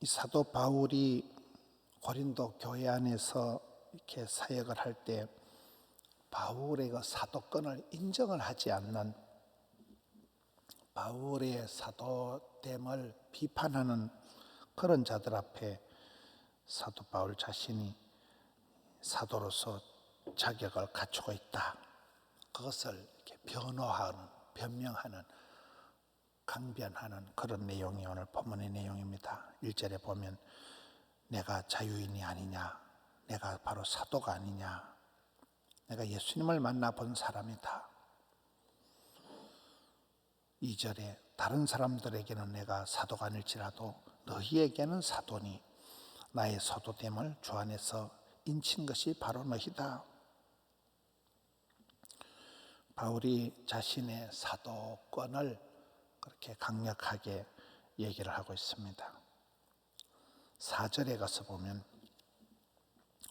이 사도 바울이 고린도 교회 안에서 이렇게 사역을 할 때 바울의 그 사도권을 인정을 하지 않는 바울의 사도됨을 비판하는 그런 자들 앞에 사도 바울 자신이 사도로서 자격을 갖추고 있다. 그것을 이렇게 변호하는, 변명하는, 강변하는 그런 내용이 오늘 본문의 내용입니다. 1절에 보면 내가 자유인이 아니냐, 내가 바로 사도가 아니냐, 내가 예수님을 만나 본 사람이다. 2절에 다른 사람들에게는 내가 사도가 아닐지라도 너희에게는 사도니 나의 사도됨을 주 안에서 인친 것이 바로 너희다. 바울이 자신의 사도권을 그렇게 강력하게 얘기를 하고 있습니다. 4절에 가서 보면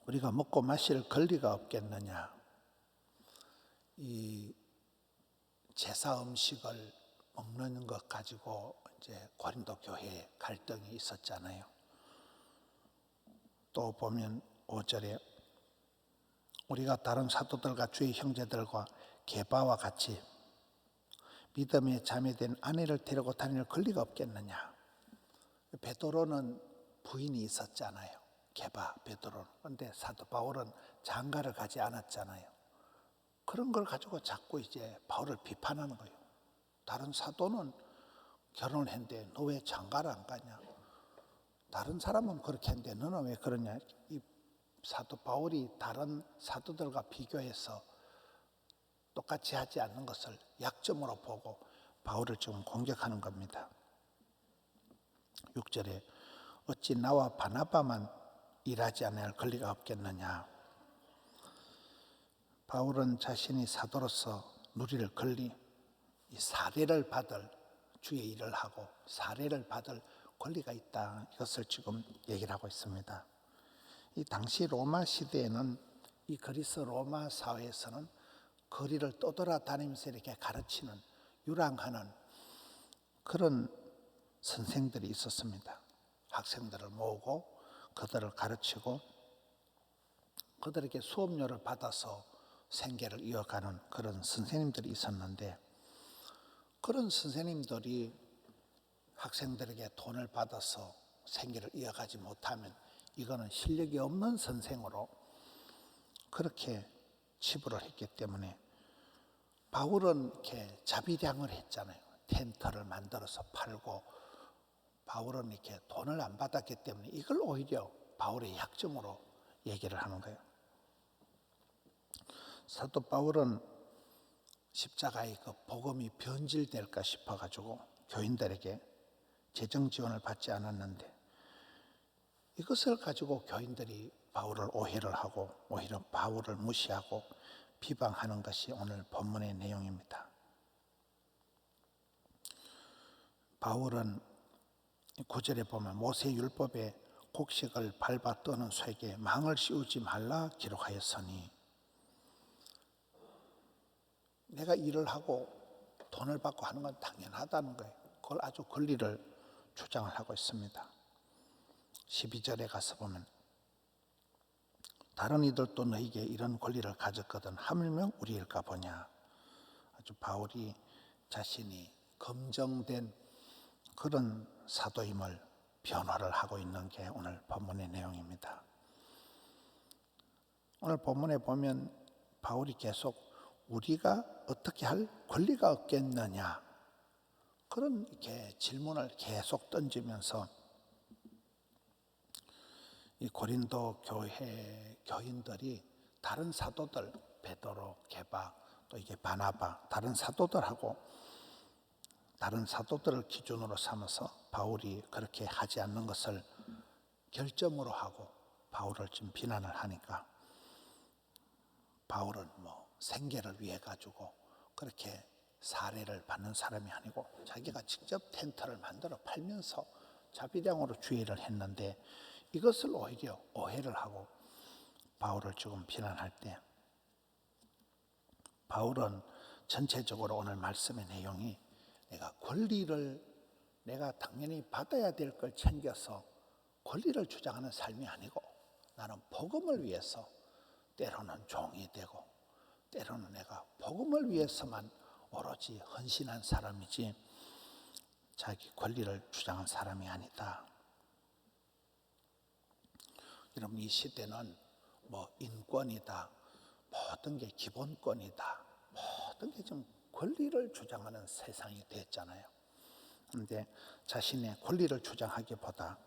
우리가 먹고 마실 권리가 없겠느냐. 이 제사 음식을 먹는 것 가지고 이제 고린도 교회에 갈등이 있었잖아요. 또 보면 5절에 우리가 다른 사도들과 주의 형제들과 개바와 같이 믿음에 자매된 아내를 데리고 다닐 권리가 없겠느냐. 베드로는 부인이 있었잖아요. 개바 베드로는. 그런데 사도 바울은 장가를 가지 않았잖아요. 그런 걸 가지고 자꾸 이제 바울을 비판하는 거예요. 다른 사도는 결혼을 했는데 너 왜 장가를 안 가냐? 다른 사람은 그렇게 했는데 너는 왜 그러냐? 이 사도 바울이 다른 사도들과 비교해서 똑같이 하지 않는 것을 약점으로 보고 바울을 지금 공격하는 겁니다. 6절에 어찌 나와 바나바만 일하지 않을 권리가 없겠느냐? 바울은 자신이 사도로서 누릴 권리, 이 사례를 받을 주의 일을 하고 사례를 받을 권리가 있다. 이것을 지금 얘기를 하고 있습니다. 이 당시 로마 시대에는 이 그리스 로마 사회에서는 거리를 떠돌아다니면서 이렇게 가르치는 유랑하는 그런 선생들이 있었습니다. 학생들을 모으고 그들을 가르치고 그들에게 수업료를 받아서 생계를 이어가는 그런 선생님들이 있었는데 그런 선생님들이 학생들에게 돈을 받아서 생계를 이어가지 못하면 이거는 실력이 없는 선생으로 그렇게 치부를 했기 때문에 바울은 이렇게 자비량을 했잖아요. 텐트를 만들어서 팔고 바울은 이렇게 돈을 안 받았기 때문에 이걸 오히려 바울의 약점으로 얘기를 하는 거예요. 사도 바울은 십자가의 그 복음이 변질될까 싶어 가지고 교인들에게 재정 지원을 받지 않았는데 이것을 가지고 교인들이 바울을 오해를 하고 오히려 바울을 무시하고 비방하는 것이 오늘 본문의 내용입니다. 바울은 구절에 보면 모세 율법에 곡식을 밟아 떠는 쇠에게 망을 씌우지 말라 기록하였으니 내가 일을 하고 돈을 받고 하는 건 당연하다는 거예요. 그걸 아주 권리를 주장을 하고 있습니다. 12절에 가서 보면 다른 이들도 너에게 이런 권리를 가졌거든 하물며 우리일까 보냐. 아주 바울이 자신이 검정된 그런 사도임을 변화를 하고 있는 게 오늘 본문의 내용입니다. 오늘 본문에 보면 바울이 계속 우리가 어떻게 할 권리가 없겠느냐 그런 이렇게 질문을 계속 던지면서 이 고린도 교회 교인들이 다른 사도들 베드로, 게바 또 이게 바나바 다른 사도들하고 다른 사도들을 기준으로 삼아서 바울이 그렇게 하지 않는 것을 결점으로 하고 바울을 좀 비난을 하니까 바울은 뭐 생계를 위해 가지고 그렇게 사례를 받는 사람이 아니고 자기가 직접 텐트를 만들어 팔면서 자비량으로 주의를 했는데 이것을 오히려 오해를 하고 바울을 조금 비난할 때 바울은 전체적으로 오늘 말씀의 내용이 내가 권리를 내가 당연히 받아야 될 걸 챙겨서 권리를 주장하는 삶이 아니고 나는 복음을 위해서 때로는 종이 되고 때로는 내가 복음을 위해서만 오로지 헌신한 사람이지 자기 권리를 주장한 사람이 아니다. 여러분 이 시대는 뭐 인권이다, 모든 게 기본권이다, 모든 게 좀 권리를 주장하는 세상이 됐잖아요. 근데 자신의 권리를 주장하기보다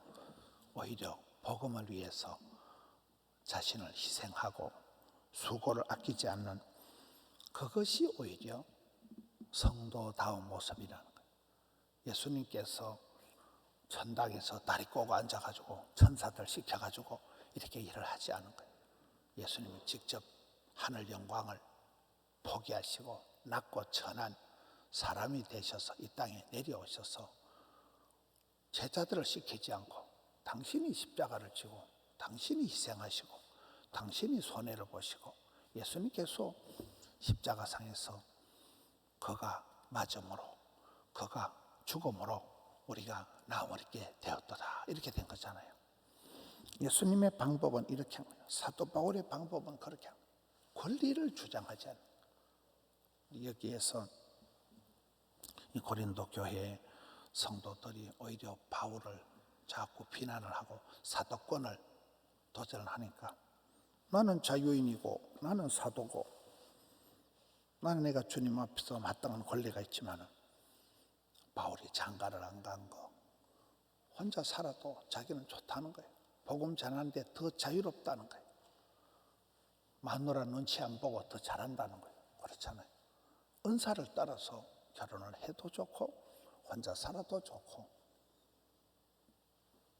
오히려 복음을 위해서 자신을 희생하고 수고를 아끼지 않는 그것이 오히려 성도다운 모습이라는 거예요. 예수님께서 천당에서 다리 꼬고 앉아가지고 천사들 시켜가지고 이렇게 일을 하지 않은 거예요. 예수님이 직접 하늘 영광을 포기하시고 낮고 천한 사람이 되셔서 이 땅에 내려오셔서 제자들을 시키지 않고 당신이 십자가를 지고 당신이 희생하시고 당신이 손해를 보시고 예수님께서 십자가상에서 그가 맞음으로 그가 죽음으로 우리가 있게 되었도다 이렇게 된 거잖아요. 예수님의 방법은 이렇게 한 거예요. 사도 바울의 방법은 그렇게 한 거예요. 권리를 주장하지 않는 여기에서 이 고린도 교회 성도들이 오히려 바울을 자꾸 비난을 하고 사도권을 도전을 하니까 나는 자유인이고 나는 사도고 나는 내가 주님 앞에서 마땅한 권리가 있지만 바울이 장가를 안 간 거 혼자 살아도 자기는 좋다는 거예요. 복음 전하는데 더 자유롭다는 거예요. 마누라 눈치 안 보고 더 잘한다는 거예요. 그렇잖아요. 은사를 따라서 결혼을 해도 좋고 혼자 살아도 좋고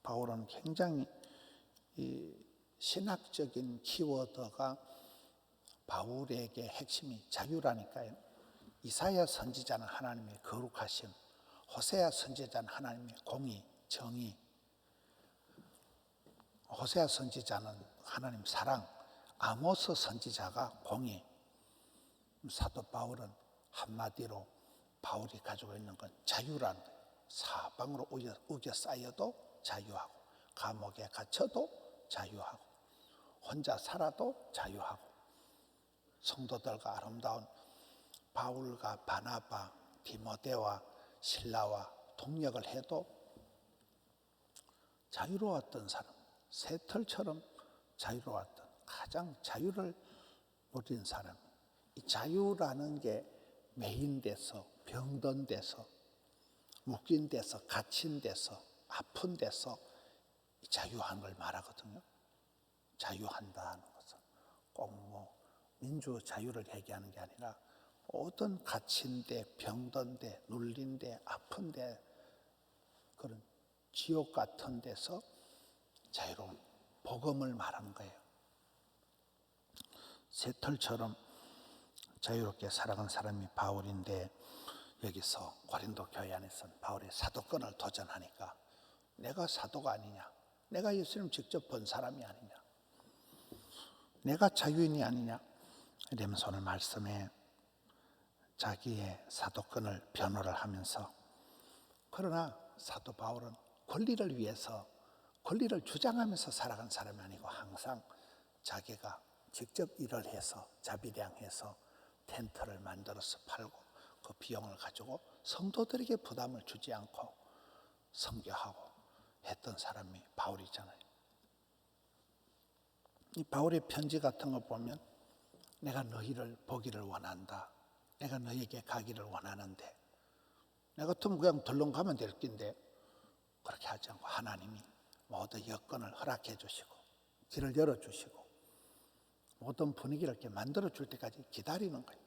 바울은 굉장히 이 신학적인 키워드가 바울에게 핵심이 자유라니까요. 이사야 선지자는 하나님의 거룩하심, 호세아 선지자는 하나님의 공의, 정의, 호세아 선지자는 하나님 사랑, 아모스 선지자가 공의, 사도 바울은 한마디로 바울이 가지고 있는 건 자유라는. 사방으로 우겨, 우겨 쌓여도 자유하고 감옥에 갇혀도 자유하고 혼자 살아도 자유하고 성도들과 아름다운 바울과 바나바, 디모데와 신라와 동역을 해도 자유로웠던 사람, 새털처럼 자유로웠던 가장 자유를 누린 사람. 이 자유라는 게 매인 데서 병든 데서 묶인 데서 갇힌 데서 아픈 데서 자유한 걸 말하거든요. 자유한다는 것은 꼭 뭐 민주 자유를 얘기하는 게 아니라 모든 갇힌 데, 병든 데, 눌린 데, 아픈 데 그런 지옥 같은 데서 자유로운 복음을 말하는 거예요. 새털처럼 자유롭게 살아간 사람이 바울인데 여기서 고린도 교회 안에서는 바울의 사도권을 도전하니까 내가 사도가 아니냐? 내가 예수님 직접 본 사람이 아니냐? 내가 자유인이 아니냐? 이러면서 오늘 말씀에 자기의 사도권을 변호를 하면서 그러나 사도 바울은 권리를 위해서 권리를 주장하면서 살아간 사람이 아니고 항상 자기가 직접 일을 해서 자비량해서 텐트를 만들어서 팔고 그 비용을 가지고 성도들에게 부담을 주지 않고 성교하고 했던 사람이 바울이잖아요. 이 바울의 편지 같은 거 보면 내가 너희를 보기를 원한다. 내가 너에게 가기를 원하는데 내가 같으면 그냥 덜렁 가면 될 텐데 그렇게 하지 않고 하나님이 모든 여건을 허락해 주시고 길을 열어 주시고 모든 분위기를 이렇게 만들어 줄 때까지 기다리는 거예요.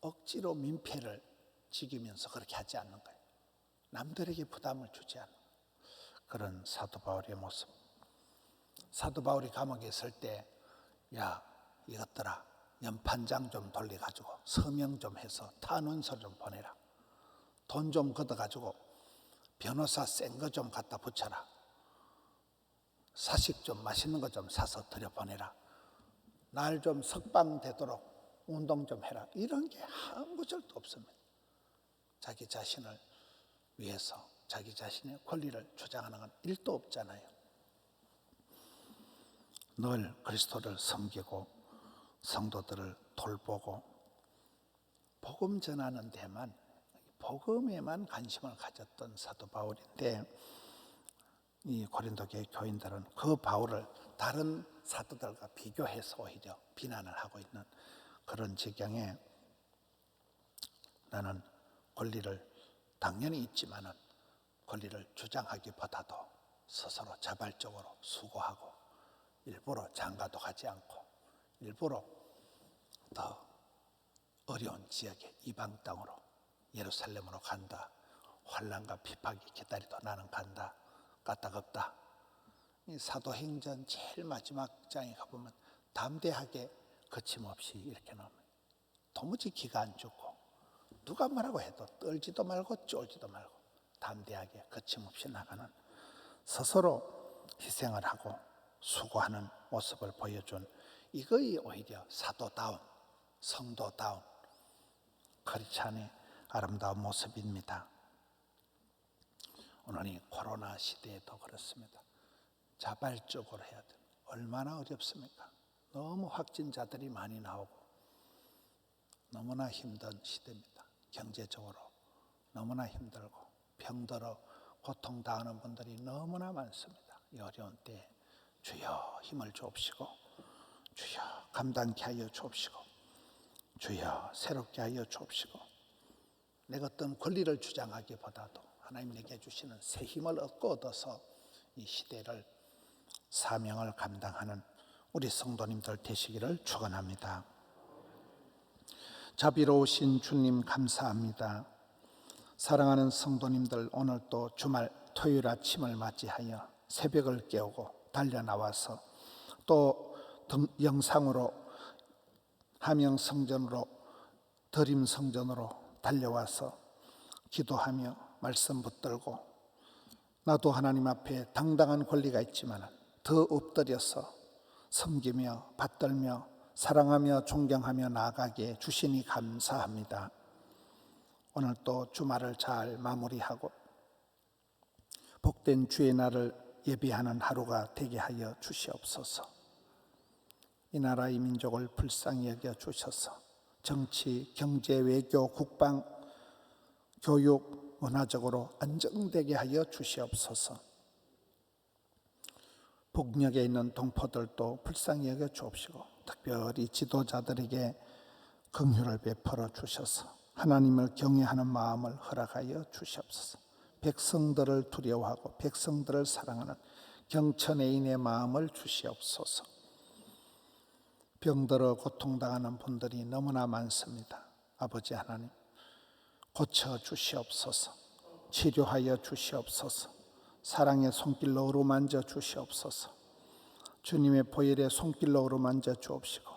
억지로 민폐를 지기면서 그렇게 하지 않는 거예요. 남들에게 부담을 주지 않는 그런 사도 바울의 모습. 사도 바울이 감옥에 있을 때, 야, 이것들아, 연판장 좀 돌려가지고 서명 좀 해서 탄원서 좀 보내라. 돈 좀 걷어가지고 변호사 센 거 좀 갖다 붙여라. 사식 좀 맛있는 거 좀 사서 들여보내라. 날 좀 석방되도록 운동 좀 해라. 이런 게 아무 절도 없습니다. 자기 자신을 위해서 자기 자신의 권리를 주장하는 건 일도 없잖아요. 늘 그리스도를 섬기고 성도들을 돌보고 복음 전하는 데만 복음에만 관심을 가졌던 사도 바울인데 이 고린도 교회 교인들은 그 바울을 다른 사도들과 비교해서 오히려 비난을 하고 있는 그런 지경에 나는 권리를 당연히 있지만은 권리를 주장하기보다도 스스로 자발적으로 수고하고 일부러 장가도 가지 않고 일부러 더 어려운 지역에 이방 땅으로 예루살렘으로 간다. 환란과 비박이 기다리도 나는 간다. 까딱없다. 이 사도행전 제일 마지막 장에 가보면 담대하게 거침없이 이렇게 나옵니다. 도무지 기가 안 죽고 누가 뭐라고 해도 떨지도 말고 쫄지도 말고 담대하게 거침없이 나가는 스스로 희생을 하고 수고하는 모습을 보여준 이거이 오히려 사도다운 성도다운 크리스찬의 아름다운 모습입니다. 오늘 이 코로나 시대에도 그렇습니다. 자발적으로 해야 돼. 얼마나 어렵습니까? 너무 확진자들이 많이 나오고 너무나 힘든 시대입니다. 경제적으로 너무나 힘들고 병들어 고통당하는 분들이 너무나 많습니다. 이 어려운 때 주여 힘을 주옵시고 주여 감당케 하여 주옵시고 주여 새롭게 하여 주옵시고 내가 어떤 권리를 주장하기보다도 하나님 내게 주시는 새 힘을 얻고 얻어서 이 시대를 사명을 감당하는 우리 성도님들 되시기를 축원합니다. 자비로우신 주님 감사합니다. 사랑하는 성도님들 오늘 또 주말 토요일 아침을 맞이하여 새벽을 깨우고 달려 나와서 또 등- 영상으로 함영 성전으로 드림 성전으로 달려와서 기도하며 말씀 붙들고 나도 하나님 앞에 당당한 권리가 있지만 더 엎드려서 섬기며 받들며 사랑하며 존경하며 나아가기에 주시니 감사합니다. 오늘 또 주말을 잘 마무리하고 복된 주의 날을 예비하는 하루가 되게 하여 주시옵소서. 이 나라의 민족을 불쌍히 여겨 주셔서 정치, 경제, 외교, 국방, 교육, 문화적으로 안정되게 하여 주시옵소서. 북녘에 있는 동포들도 불쌍히 여겨 주옵시고 특별히 지도자들에게 긍휼을 베풀어 주셔서 하나님을 경외하는 마음을 허락하여 주시옵소서. 백성들을 두려워하고 백성들을 사랑하는 경천애인의 마음을 주시옵소서. 병들어 고통당하는 분들이 너무나 많습니다. 아버지 하나님 고쳐 주시옵소서. 치료하여 주시옵소서. 사랑의 손길로 어루만져 주시옵소서. 주님의 보혈의 손길로 어루만져 주옵시고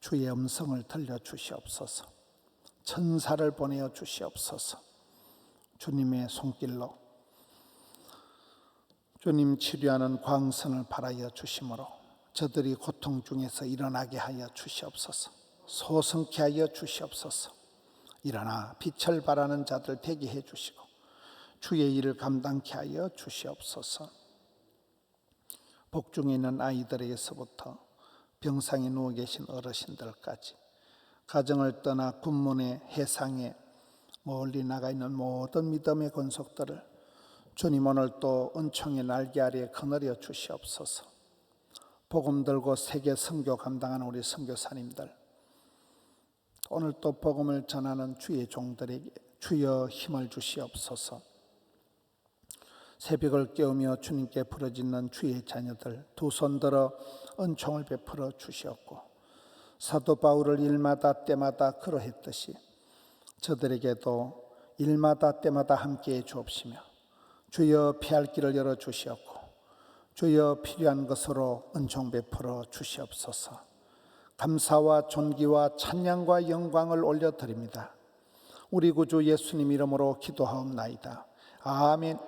주의 음성을 들려 주시옵소서. 천사를 보내어 주시옵소서. 주님의 손길로 주님 치료하는 광선을 바라여 주심으로 저들이 고통 중에서 일어나게 하여 주시옵소서. 소성케 하여 주시옵소서. 일어나 빛을 발하는 자들 되게 해 주시고 주의 일을 감당케 하여 주시옵소서. 복중에 있는 아이들에게서부터 병상에 누워 계신 어르신들까지 가정을 떠나 군문의 해상에 멀리 나가 있는 모든 믿음의 권속들을 주님 오늘 또 은총의 날개 아래에 거느려 주시옵소서. 복음 들고 세계 선교 감당하는 우리 선교사님들 오늘 또 복음을 전하는 주의 종들에게 주여 힘을 주시옵소서. 새벽을 깨우며 주님께 부르짖는 주의 자녀들 두 손 들어 은총을 베풀어 주시옵고 사도 바울을 일마다 때마다 그러했듯이 저들에게도 일마다 때마다 함께해 주옵시며 주여 피할 길을 열어 주시옵고 주여 필요한 것으로 은총 베풀어 주시옵소서. 감사와 존귀와 찬양과 영광을 올려드립니다. 우리 구주 예수님 이름으로 기도하옵나이다. 아멘